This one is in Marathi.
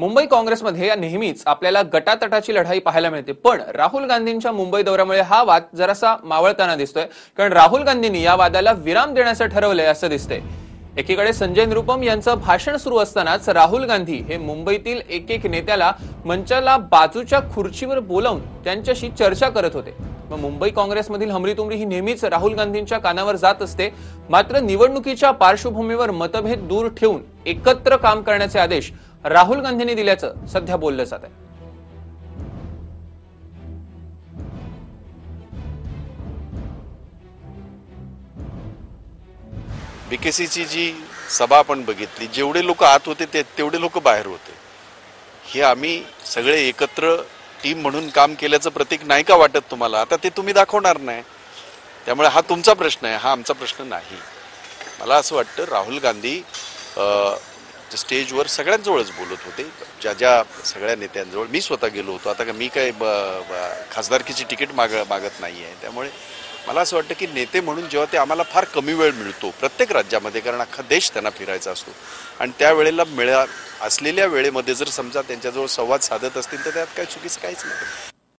मुंबई काँग्रेसमध्ये नेहमीच आपल्याला गटातटाची लढाई पाहायला मिळते. पण राहुल गांधींच्या मुंबई दौऱ्यामुळे हा वाद जरासा मावळताना दिसतोय. कारण राहुल गांधींनी या वादाला विराम देण्याचं ठरवलंय असं दिसतंय. एकीकडे संजय निरुपम यांचं भाषण सुरू असतानाच राहुल गांधी हे मुंबईतील एक एक नेत्याला मंचाला बाजूच्या खुर्चीवर बोलावून त्यांच्याशी चर्चा करत होते. मग मुंबई काँग्रेसमधील हमरीतुमरी ही नेहमीच राहुल गांधींच्या कानावर जात असते. मात्र निवडणुकीच्या पार्श्वभूमीवर मतभेद दूर ठेवून एकत्र काम करण्याचे आदेश राहुल गांधींनी दिल्याचं सध्या बोललं जात आहे. बीकेसीची जी सभा आपण बघितली जेवढे लोक आत होते ते तेवढे लोक बाहेर होते. हे आम्ही सगळे एकत्र टीम म्हणून काम केल्याचं प्रतीक नाही का वाटत तुम्हाला? आता ते तुम्ही दाखवणार नाही. त्यामुळे हा तुमचा प्रश्न आहे हा आमचा प्रश्न नाही. मला असं वाटतं राहुल गांधी स्टेजवर सगळ्यांजवळच बोलत होते. ज्या ज्या सगळ्या नेत्यांजवळ मी स्वतः गेलो होतो. आता का मी काय ब- ब- खासदारकीची तिकीट माग मागत नाही आहे त्यामुळे मला असं वाटतं की नेते म्हणून जेव्हा ते आम्हाला फार कमी वेळ मिळतो प्रत्येक राज्यामध्ये कारण अख्खा देश त्यांना फिरायचा असतो. आणि त्यावेळेला मिळा असलेल्या वेळेमध्ये जर समजा त्यांच्याजवळ संवाद साधत असतील तर त्यात काही चुकीचं काहीच नाही.